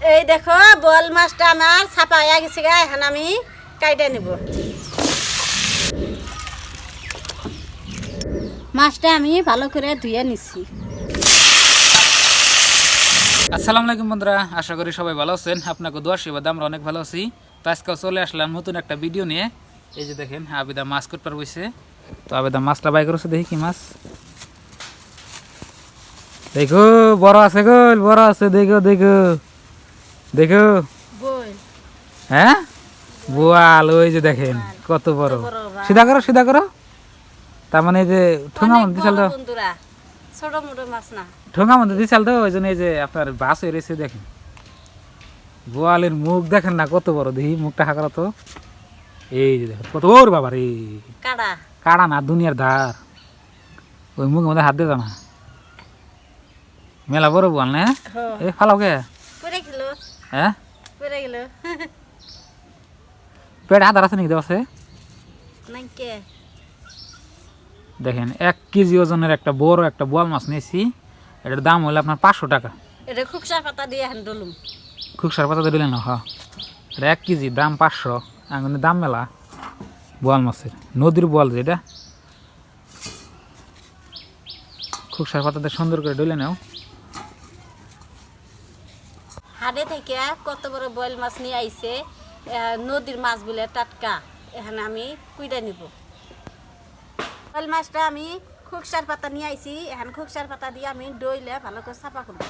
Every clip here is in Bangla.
এই দেখো, বল মাছটা আমার ছাপা হয়ে গেছে গা, এখন আমি কাইটে নিব। মাছটা আমি ভালো করে ধুয়ে নিছি। আসসালামু আলাইকুম বন্ধুরা, আশা করি সবাই ভালো আছেন। আপনাকে দোয়া সেবাদ আমরা অনেক ভালো আছি। তো আজকে চলে আসলাম নতুন একটা ভিডিও নিয়ে। এই যে দেখেন, আবেদা মাছ করতে বসে তো আবেদা মাছটা বাই করেছে, দেখি কি মাছ। দেখো, বড় আছে গোল, বড় আছে, দেখো দেখো। দেখো। হ্যাঁ? বোয়াল ওই যে দেখেন কত বড়। সিধা করো সিধা করো। তার মানে এই যে ঠোঙা মধ্যে দিছাল তো ঠোঙা মধ্যে দিছাল তো ওই জন্য এই যে আপনার বাস হয়ে রয়েছে দেখেন। বোয়ালের মুখ দেখেন না কত বড় দেখি মুখটা হাঁকড়া তো। এই যে দেখেন কত ওর বাবা রে। কাড়া। না দুনিয়ার ধার। ওই মুখের মধ্যে হাত দিয়ে না। মেলা বড় বোয়াল না? হ্যাঁ। এ ফালাও কে? হ্যাঁ? গেল। পেট আধার আছে নাকি আছে দেখেন এক কেজি ওজনের একটা বড় একটা বোয়াল মাছ নিয়েছি। এটার দাম হলো আপনার পাঁচশো টাকা। এটা খুকসা পাতা দিয়ে এখন ডলুম খুব সার পাতা দিলেন না হ্যাঁ। এটা এক কেজি দাম পাঁচশো। আঙুনের দাম মেলা। বোয়াল মাছের নদীর বোয়াল যেটা খুব সার পাতাতে সুন্দর করে ডলে নাও। থেকে কত বড় বয়েল মাছ নিয়ে আইছে নদীর মাছ বলে টাটকা এখানে আমি কুইটা নিব। বয়েল মাছটা আমি খুকসার পাতা নিয়ে আইছি এখন খুকসার পাতা দিয়ে আমি ডইলে ভালো করে সাফা করব।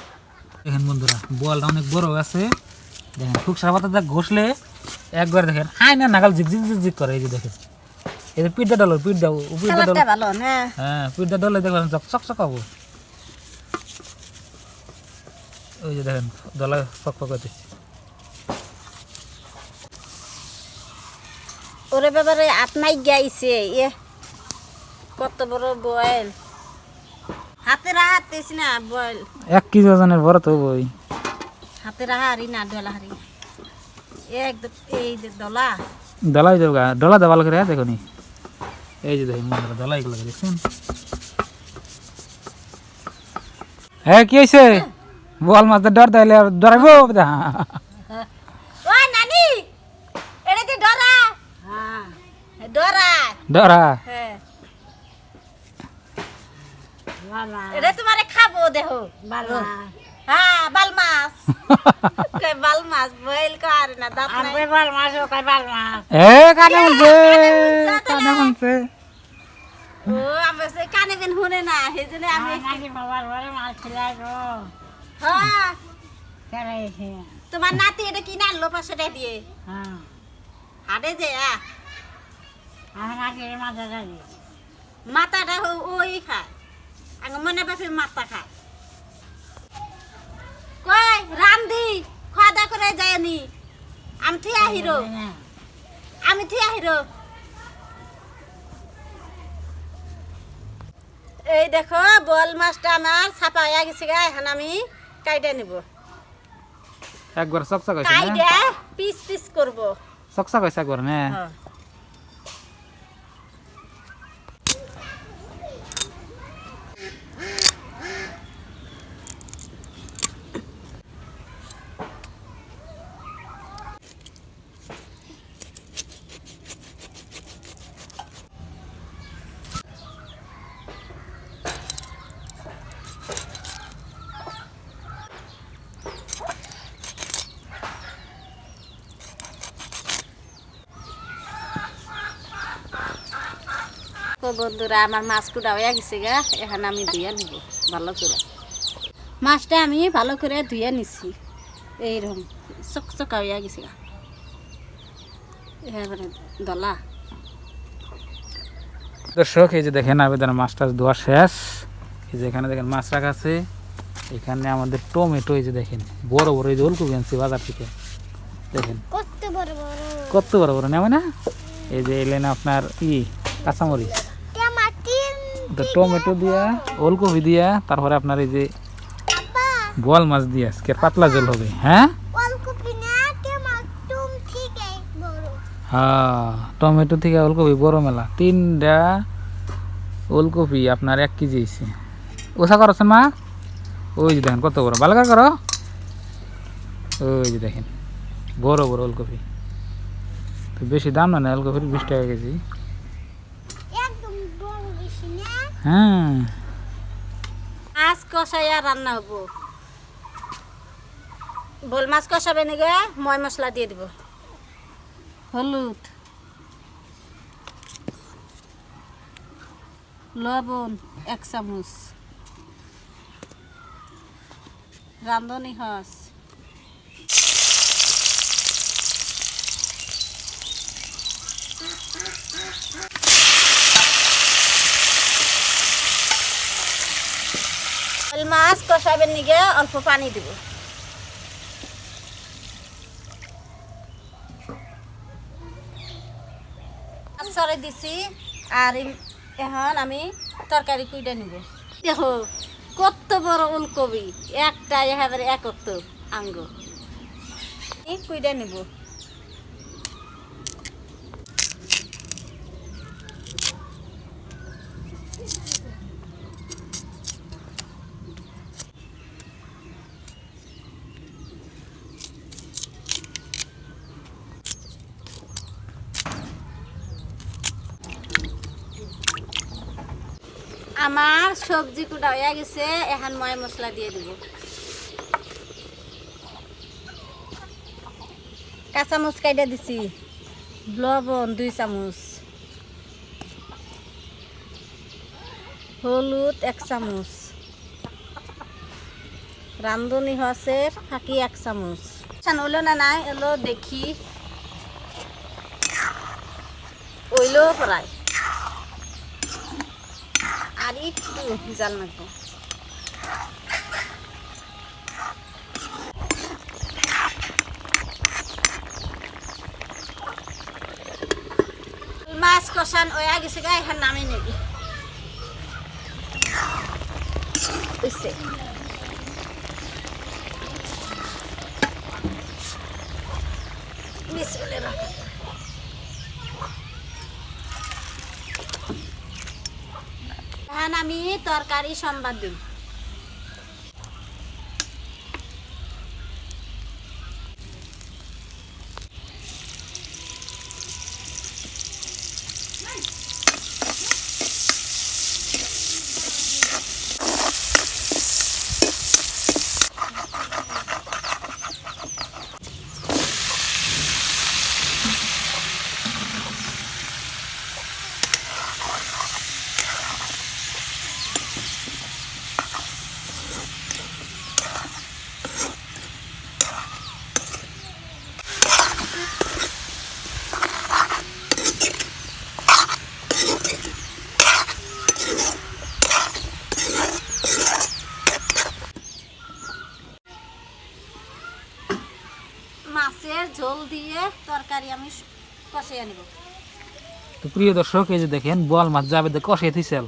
দেখেন বন্ধুরা বোয়ালটা অনেক বড় আছে। দেখেন খুব সার পাতাতে ঘষলে একবার দেখেন আয় না নাগাল ঝিক ঝিক ঝিক করে এই যে দেখেন। এই যে পিঠটা ডলো পিঠ দাও পিঠটা ডলো কালারটা হ্যাঁ। পিঠটা ডলে দেখবেন চক চক হব। ওই যে দেখেন দলা ফক ফক করতেছে ওরে বাবারে আত্মাই গাইছে এ কত বড় বয়েল। হাতে রাহা হাতেছি না বয়েল। এক কেজি ওজনের বড় তো বই। হাতে রাহা হারি না ডলা হারি একদম এই যে দলা। ডলাই দেব গা ডলা দেওয়াল করে দেখো নি এই যে দেখুন বন্ধুরা ডলা এগুলো দেখছেন। হ্যাঁ কি হয়েছে বল মাছ ডর তাইলে ডরাইবো? ওই নানি এটা কি ডরা? হ্যাঁ। ডরা। ডরা। হ্যাঁ। এটা তোমারে খাব দেখো। হ্যাঁ বাল মাছ কই বাল মাছ বয়েল কর না দাঁত নাই। এ কানে বলছে কানে বলছে ও আমার সে কানে বেন শুনে না জন্য আমি হ্যাঁ। তোমার নাতি এটা কিনে আনলো পাঁচশো টাকা দিয়ে? হাটে যে মাথাটা ওই খায়। আগে মনে বাপে মাথা খায়। কই রান্ধি খাওয়া দাওয়া করে যায়নি আমি থিয়া হিরো। আমি থিয়া হিরো। এই দেখো বল মাছটা আমার ছাপা হয়ে গেছে গা এখন আমি। কাইটে নিব। একবার চকচক হয়েছে না। কাইটে পিস পিস করব। চকচক হয়েছে একবার না। তো বন্ধুরা আমার মাছ কুড়া হয়ে গেছে গা এখন আমি ধুয়ে নিব ভালো করে। মাছটা আমি ভালো করে ধুয়ে নিছি এইরকম চকচকা হয়ে গেছে গা। এবারে দলা। দর্শক এই যে দেখেন আবেদন মাছ টাছ ধোয়া শেষ। এই যে এখানে দেখেন মাছ রাখা আছে। এখানে আমাদের টমেটো এই যে দেখেন বড় বড় এই যে ওলকপি আনছি বাজার থেকে। দেখেন। কত বড় বড়। কত বড় বড় নেবে না? এই যে এলেন আপনার ই কাঁচামরিচ। তো টমেটো দিয়া ওলকপি দিয়া তারপরে আপনার এই যে বোয়াল মাছ দিয়ে আজকে পাতলা জল হবে হ্যাঁ? হ্যাঁ টমেটো থেকে ওলকপি বড় মেলা। তিনটা ওলকপি আপনার এক কেজি হয়েছে ওষা করছেন মা ওই যে দেখেন কত বড় ভালো করে। করো ওই যে দেখেন বড় বড় ওলকপি। তো বেশি দাম না না ওলকপির বিশ টাকা কেজি একদম বড় বেশি না হ্যাঁ। মাছ কষাইয়া রান্না হব। বোল মাছ কষাবে নাকি ময় মশলা দিয়ে দিব। হলুদ। লবণ এক চামচ। রাঁধুনি হস মাছ কষাবেন নিগে, অল্প পানি দিব। সরে দিছি, আর এখন আমি তরকারি কুইটা নিব। দেখো, কত বড় উলকবি একটা একেবারে একত্র আঙ্গ। কুইটা নিব। আমার সবজি কুটা হয়ে গেছে, এখন ময় মশলা দিয়ে দিব। কাঁচা মরিচ কাইটা দিছি, লবণ দুই চামচ, হলুদ এক চামচ, রান্ধনি হচ্ছে ফাঁকি এক চামচ। চান হইল না নাই, এলো দেখি, ওইলো প্রায় একটু জাল মাখবো। মাছ কষান ওয়া গেছে গা এখন নামে নেবি। আমি তরকারি সম্বাদ দিই মাছের দিয়ে তরকারি আমি কষিয়ে নেব। তো প্রিয় দর্শক, এই যে দেখেন বল মাছ যাবে কষাই থিসেল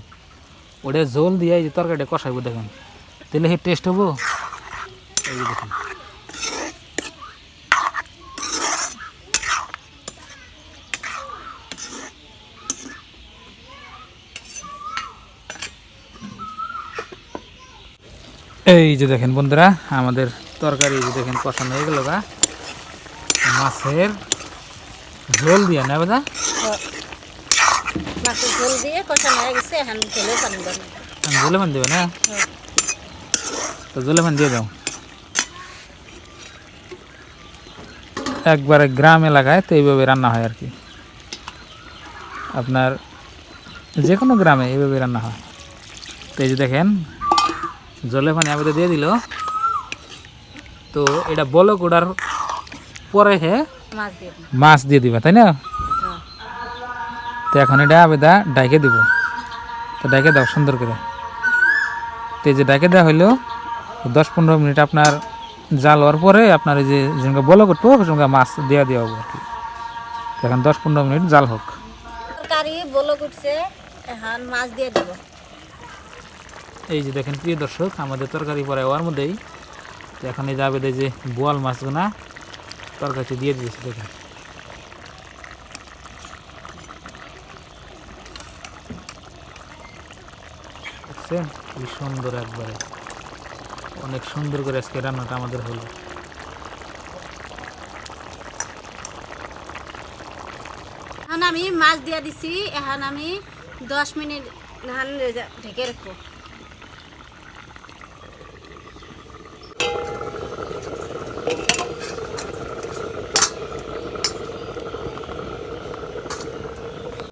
ওটা ঝোল দিয়ে এই যে তরকারিটা কষাইবো দেখেন। তাহলে হে টেস্ট হব? এই যে দেখেন। এই যে দেখেন বন্ধুরা, আমাদের তরকারি যে দেখেন কষানো হয়ে গেল গা। মাছের ঝোল দিয়ে না বেদা মাছের ঝোল দিয়ে কষানো হয়ে গেছে এখন ঝোলে পানি দেবো না? তো মান দিয়ে দাও। একবারে গ্রাম এলাকায় তো এইভাবে রান্না হয় আর কি। আপনার যে কোনো গ্রামে এইভাবে রান্না হয়। তো এই যে দেখেন জলে পানি আবেদন দিয়ে দিল। তো এটা বলো কোড়ার পরে হে মাছ দিয়ে দিবা তাই না। তো এখন এটা আবেদা ডাইকে দিব। তো ডাইকে দাও সুন্দর করে। তো এই যে ডাইকে দেওয়া হইল দশ পনেরো মিনিট আপনার জাল হওয়ার পরে আপনার এই যে যেসঙ্গে বলো করব সেসঙ্গে মাছ দেওয়া দেওয়া হব আর কি। এখন দশ পনেরো মিনিট জাল হোক। মাছ দিয়ে দেব। এই যে দেখেন প্রিয় দর্শক আমাদের তরকারি পরে হওয়ার মধ্যেই এখন এই যে আবেদে যে বোয়াল মাছগুনা তরকারিতে দিয়ে দিয়েছে দেখেন দেখছেন কি সুন্দর একবারে। অনেক সুন্দর করে আজকে রান্নাটা আমাদের হলো। আমি মাছ দিয়ে দিছি, এখন আমি দশ মিনিট ধান ঢেকে রাখব।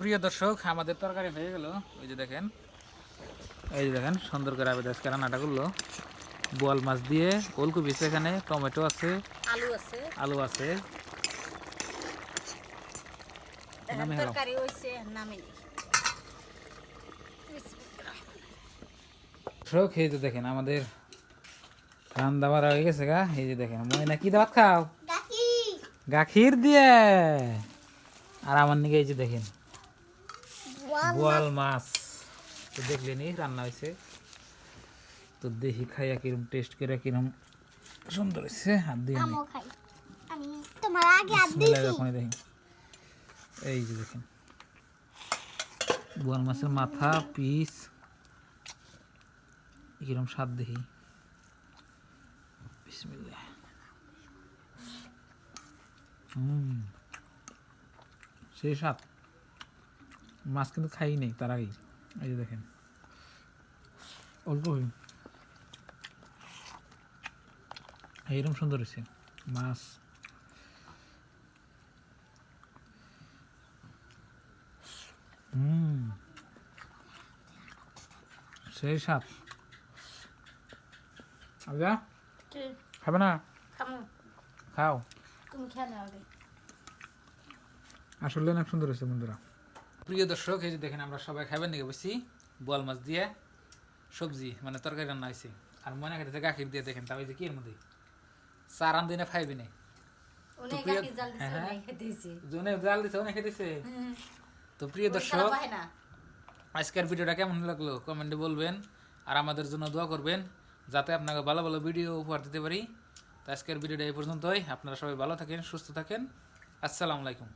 প্রিয় দর্শক আমাদের তরকারি হয়ে গেল। ওই যে দেখেন এই যে দেখেন সুন্দর করে আবেদ আজকে রান্নাটা করল। বোয়াল মাছ দিয়ে ওলকপি আছে এখানে টমেটো আছে আলু আছে। আলু আছে। তরকারি নামে দর্শক এই যে দেখেন আমাদের বাড়া হয়ে গেছে গা। এই যে দেখেন ময়না কি দাওয়াত খাও? গাখির দিয়ে। আর আমার নিকে এই যে দেখেন বোয়াল মাছ। তো দেখলেনি রান্না হয়েছে। তো দেখি খাইয়া কিরম টেস্ট করে কিরম সুন্দর হয়েছে। হাত দিয়ে তোমার আগে দিছি রহমানির এই যে দেখেন। বোয়াল মাছের মাথা পিস। কিরম স্বাদ দেখি। বিসমিল্লাহ। হুম সেই স্বাদ। মাছ কিন্তু খাই নেই তার আগেই। এই যে দেখেন। অল্প হই এইরকম সুন্দর হয়েছে মাছ। হুম। সেই স্বাদ। আজা খাবে না? খাও। তুমি আগে। আসলে অনেক সুন্দর হয়েছে বন্ধুরা। প্রিয় দর্শক এই যে দেখেন আমরা সবাই খাবেন নাকি বসি বোয়াল মাছ দিয়ে সবজি মানে তরকারি রান্না হয়েছে আর মনে খেতেছে গাখির দিয়ে দেখেন তাও এই যে কি এর মধ্যে? চার আন দিনে ফাইবি নেই জাল দিছে হ্যাঁ, হ্যাঁ। অনেক খেতেছি দিছে খেতেছে তো প্রিয় দর্শক আজকের ভিডিওটা কেমন লাগল কমেন্টে বলবেন আর আমাদের জন্য দোয়া করবেন যাতে আপনাকে ভালো ভালো ভিডিও উপহার দিতে পারি। তো আজকের ভিডিওটা এই পর্যন্তই। আপনারা সবাই ভালো থাকেন সুস্থ থাকেন। আসসালামু আলাইকুম।